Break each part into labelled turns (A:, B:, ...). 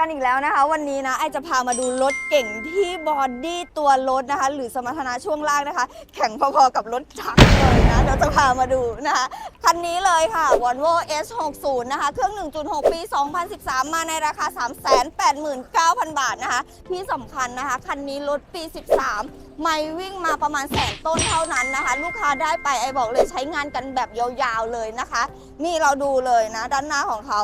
A: กันอีกแล้วนะคะ วันนี้นะไอจะพามาดูรถเก่งที่บอดี้ตัวรถนะคะ หรือสมรรถนะช่วงล่างนะคะ แข่งพอๆกับรถถังเลยนะเดี๋ยวจะพามาดูนะคะ คันนี้เลยค่ะ Volvo S60 นะคะ เครื่อง 1.6 ปี 2013 มาในราคา 389,000 บาทนะคะ ที่สำคัญนะคะ คันนี้รถปี 13ไม่วิ่งมาประมาณแสนต้นเท่านั้นนะคะ ลูกค้าได้ไปไอบอกเลยใช้งานกันแบบยาวๆเลยนะคะ นี่เราดูเลยนะ ด้านหน้าของเขา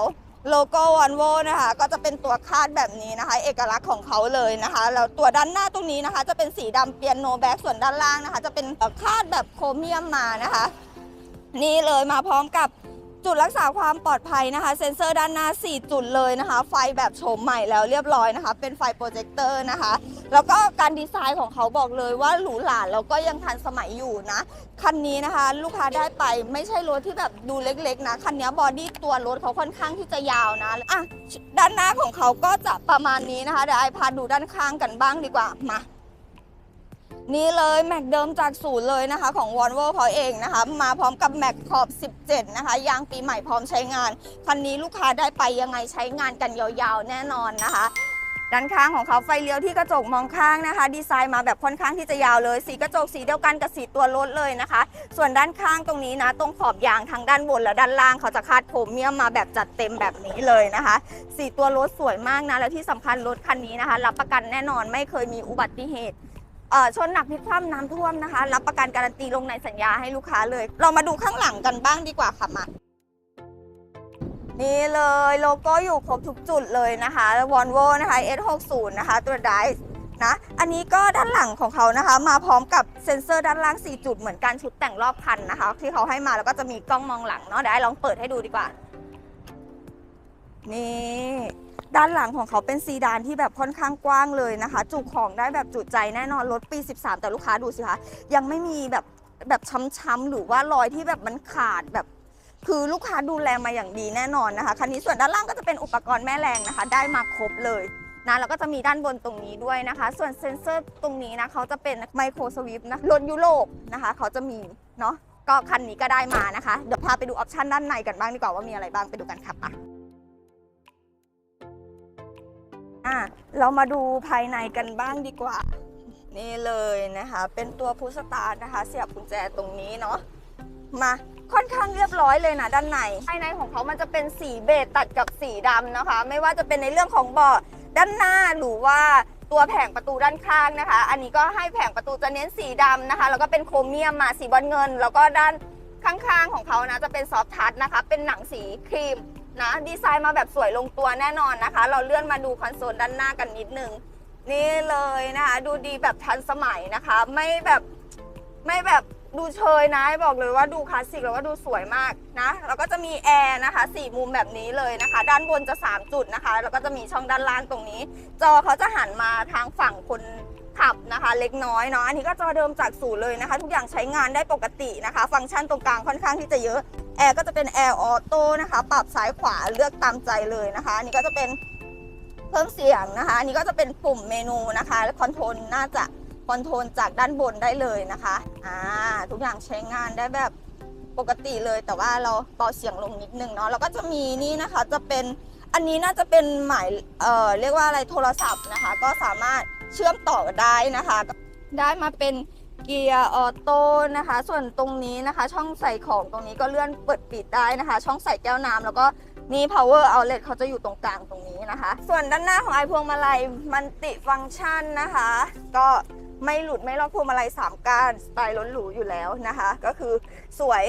A: โลโก้วันโวนะคะ ก็จะเป็นตัวคาดแบบนี้นะคะ เอกลักษณ์ของเขาเลยนะคะแล้วตัวด้านหน้าตรงนี้นะคะ จะเป็นสีดำเปียโนแบ็กส่วนด้านล่างนะคะ จะเป็นคาดแบบโครเมียมมานะคะ นี่เลยมาพร้อมกับ จุดรักษาความปลอดภัยนะคะ เซ็นเซอร์ด้านหน้า 4 จุดเลยนะคะ ไฟแบบโฉมใหม่แล้วเรียบร้อยนะคะ เป็นไฟโปรเจคเตอร์นะคะ แล้วก็การดีไซน์ของเขาบอกเลยว่าหรูหราแล้วก็ยังทันสมัยอยู่นะ คันนี้นะคะ ลูกค้าได้ไปไม่ใช่รถที่แบบดูเล็กๆนะ คันนี้บอดี้ตัวรถเขาค่อนข้างที่จะยาวนะอะด้านหน้าของเขาก็จะประมาณนี้นะคะเดี๋ยวไอพาดูด้านข้างกันบ้างดีกว่ามา นี่เลยแม็กเดิมจากศูนย์เลยนะคะของ v o l v o เขาเองนะคะมาพร้อมกับแม็กขอบ 17 นะคะยางปีใหม่พร้อมใช้งาน คันนี้ลูกค้าได้ไปยังไงใช้งานกันยาวๆ แน่นอนนะคะ ด้านข้างของเขาไฟเลี้ยวที่กระจกมองข้างนะคะ ดีไซน์มาแบบค่อนข้างที่จะยาวเลย สีกระจกสีเดียวกันกับสีตัวรถเลยนะคะ ส่วนด้านข้างตรงนี้นะตรงขอบยางทั้งด้านบนและด้านล่างเขาจะคาดโครเมียมมาแบบจัดเต็มแบบนี้เลยนะคะ สีตัวรถสวยมากนะแล้วที่สำคัญรถคันนี้นะคะ รับประกันแน่นอนไม่เคยมีอุบัติเหตุ ชนหนักพลิกคว่ำน้ำท่วมนะคะ รับประกันการันตีลงในสัญญาให้ลูกค้าเลย เรามาดูข้างหลังกันบ้างดีกว่าค่ะมานี่เลยโลโก้อยู่ครบทุกจุดเลยนะคะ Volvo นะคะ S60 นะคะตัว Drive นะ อันนี้ก็ด้านหลังของเขานะคะ มาพร้อมกับเซ็นเซอร์ด้านล่าง 4 จุดเหมือนกันชุดแต่งรอบคันนะคะ ที่เขาให้มาแล้วก็จะมีกล้องมองหลังเนาะเดี๋ยวไอ้ลองเปิดให้ดูดีกว่า นี่ ด้านหลังของเขาเป็นซีดานที่แบบค่อนข้างกว้างเลยนะคะ จุของได้แบบจุใจแน่นอนรถปี 13 แต่ลูกค้าดูสิคะยังไม่มีแบบแบบช้ำๆหรือว่ารอยที่แบบมันขาดแบบคือลูกค้าดูแลมาอย่างดีแน่นอนนะคะ คันนี้ส่วนด้านล่างก็จะเป็นอุปกรณ์แม่แรงนะคะ ได้มาครบเลยนะแล้วก็จะมีด้านบนตรงนี้ด้วยนะคะ ส่วนเซ็นเซอร์ตรงนี้นะเขาจะเป็นไมโครสวิฟนะรถยุโรปนะคะเขาจะมีเนาะก็คันนี้ก็ได้มานะคะ เดี๋ยวพาไปดูออปชันด้านในกันบ้างดีกว่าว่ามีอะไรบ้างไปดูกันครับอะ อะเรามาดูภายในกันบ้างดีกว่า นี่เลยนะคะ เป็นตัวพุสตาร์ทนะคะ เสียบกุญแจตรงนี้เนาะมาค่อนข้างเรียบร้อยเลยนะด้านในภายในของเขามันจะเป็นสีเบจตัดกับสีดำนะคะ ไม่ว่าจะเป็นในเรื่องของเบาะด้านหน้าหรือว่าตัวแผงประตูด้านข้างนะคะ อันนี้ก็ให้แผงประตูจะเน้นสีดำนะคะ แล้วก็เป็นโครเมียมมาสีบอลเงิน แล้วก็ด้านข้างๆของเขานะจะเป็นซอฟท์ทัชนะคะ เป็นหนังสีครีม นะดีไซน์มาแบบสวยลงตัวแน่นอนนะคะ เราเลื่อนมาดูคอนโซลด้านหน้ากันนิดนึงนี่เลยนะคะ ดูดีแบบทันสมัยนะคะ ไม่แบบไม่แบบดูเชยนะบอกเลยว่าดูคลาสสิกแล้วก็ดูสวยมากนะแล้วก็จะมีแอร์นะคะสี่มุมแบบนี้เลยนะคะ ด้านบนจะ 3 จุดนะคะ แล้วก็จะมีช่องด้านล่างตรงนี้ จอเขาจะหันมาทางฝั่งคนขับนะคะ เล็กน้อยเนาะอันนี้ก็จอเดิมจากศูนย์เลยนะคะ ทุกอย่างใช้งานได้ปกตินะคะ ฟังก์ชันตรงกลางค่อนข้างที่จะเยอะ แอร์ก็จะเป็นแอร์ออโต้นะคะ ปรับซ้ายขวาเลือกตามใจเลยนะคะนนี้ก็จะเป็นเพิ่มเสียงนะคะนนี้ก็จะเป็นปุ่มเมนูนะคะและคอนโทรลน่าจะคอนโทรลจากด้านบนได้เลยนะคะอ่าทุกอย่างใช้งานได้แบบปกติเลย แต่ว่าเราเบาเสียงลงนิดนึงเนาะแล้วก็จะมีนี่นะคะจะเป็นอันนี้น่าจะเป็นหมายเอ่อเรียกว่าอะไรโทรศัพท์นะคะ ก็สามารถเชื่อมต่อได้นะคะ ได้มาเป็น เกียร์ออโต้นะคะ ส่วนตรงนี้นะคะ ช่องใส่ของตรงนี้ก็เลื่อนเปิดปิดได้นะคะ ช่องใส่แก้วน้ำแล้วก็นี่ power outlet เขาจะอยู่ตรงกลางตรงนี้นะคะ ส่วนด้านหน้าของไอพวงมาลัยมันติฟังก์ชันนะคะ ก็ไม่หลุดไม่ลอกพวงมาลัย3ก้านสไตล์ล้นหรูอยู่แล้วนะคะ ก็คือสวย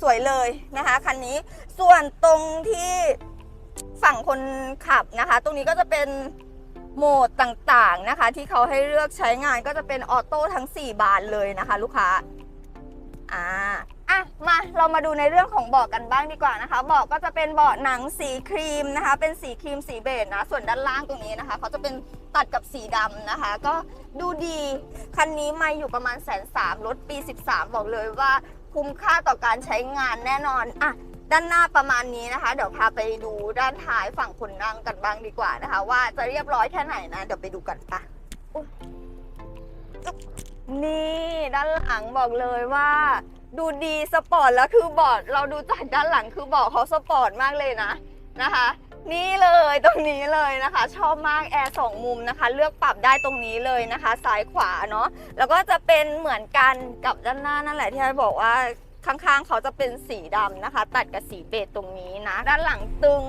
A: สวยเลยนะคะคันนี้ส่วนตรงที่ฝั่งคนขับนะคะ ตรงนี้ก็จะเป็น โหมดต่างๆนะคะ ที่เขาให้เลือกใช้งานก็จะเป็นออโต้ทั้ง 4 บานเลยนะคะ ลูกค้าอ่าอะมาเรามาดูในเรื่องของเบาะกันบ้างดีกว่านะคะเบาะก็จะเป็นเบาะหนังสีครีมนะคะ เป็นสีครีมสีเบจนะ ส่วนด้านล่างตรงนี้นะคะเขาจะเป็นตัดกับสีดำนะคะ ก็ดูดีคันนี้มาอยู่ประมาณแสนสามรถปี 13 บอกเลยว่าคุ้มค่าต่อการใช้งานแน่นอนอะ ด้านหน้าประมาณนี้นะคะ เดี๋ยวพาไปดูด้านท้ายฝั่งคนนั่งกันบ้างดีกว่านะคะ ว่าจะเรียบร้อยแค่ไหนนะ เดี๋ยวไปดูกันปะนี่ด้านหลังบอกเลยว่า ดูดีสปอร์ตแล้วคือเบาะเราดูจากด้านหลังคือเบาะเขาสปอร์ตมากเลยนะนะคะ นี่เลยตรงนี้เลยนะคะ ชอบมากแอร์สองมุมนะคะ เลือกปรับได้ตรงนี้เลยนะคะ ซ้ายขวาเนาะแล้วก็จะเป็นเหมือนกันกับด้านหน้านั่นแหละที่ไอ้บอกว่า ข้างๆ เขาจะเป็นสีดำนะคะ ตัดกับสีเบจตรงนี้นะ ด้านหลังตึง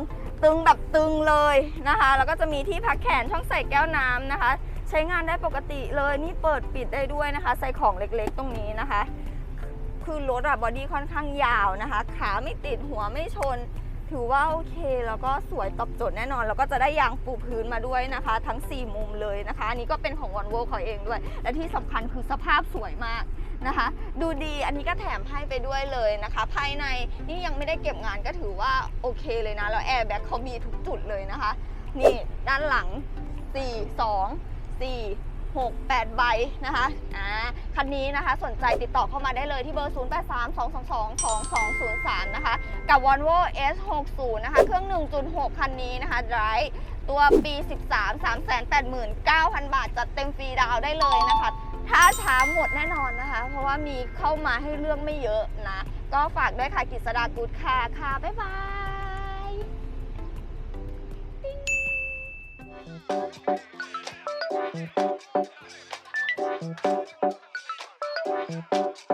A: ตึงแบบตึงเลยนะคะ แล้วก็จะมีที่พักแขนช่องใส่แก้วน้ำนะคะ ใช้งานได้ปกติเลยนี่เปิดปิดได้ด้วยนะคะ ใส่ของเล็กๆ ตรงนี้นะคะ คือรถอะบอดี้ค่อนข้างยาวนะคะ ขาไม่ติดหัวไม่ชน ถือว่าโอเคแล้วก็สวยตอบโจทย์แน่นอน แล้วก็จะได้ยางปูพื้นมาด้วยนะคะ ทั้ง 4 มุมเลยนะคะอันนี้ก็เป็นของวอนโวเขาเองด้วย และที่สำคัญคือสภาพสวยมากนะคะ ดูดีอันนี้ก็แถมให้ไปด้วยเลยนะคะ ภายในนี่ยังไม่ได้เก็บงานก็ถือว่าโอเคเลยนะแล้วแอร์แบ็คเขามีทุกจุดเลยนะคะ นี่ด้านหลัง 4 2 4 6 8 ใบนะคะอ่าคันนี้นะคะสนใจติดต่อเข้ามาได้เลยที่เบอร์ 0 8 3 2 2 2 2 2 0 3 นะคะ กับ Volvo S60 นะคะ เครื่อง 1.6 คันนี้นะคะ Drive ตัวปี 13 389,000 บาท จัดเต็มฟรีดาวได้เลยนะคะ ถ้าช้าหมดแน่นอนนะคะ เพราะว่ามีเข้ามาให้เลือกไม่เยอะนะ ก็ฝากด้วยค่ะกิษดากูดค่ะค่ะ บ๊ายบาย
B: Thank you.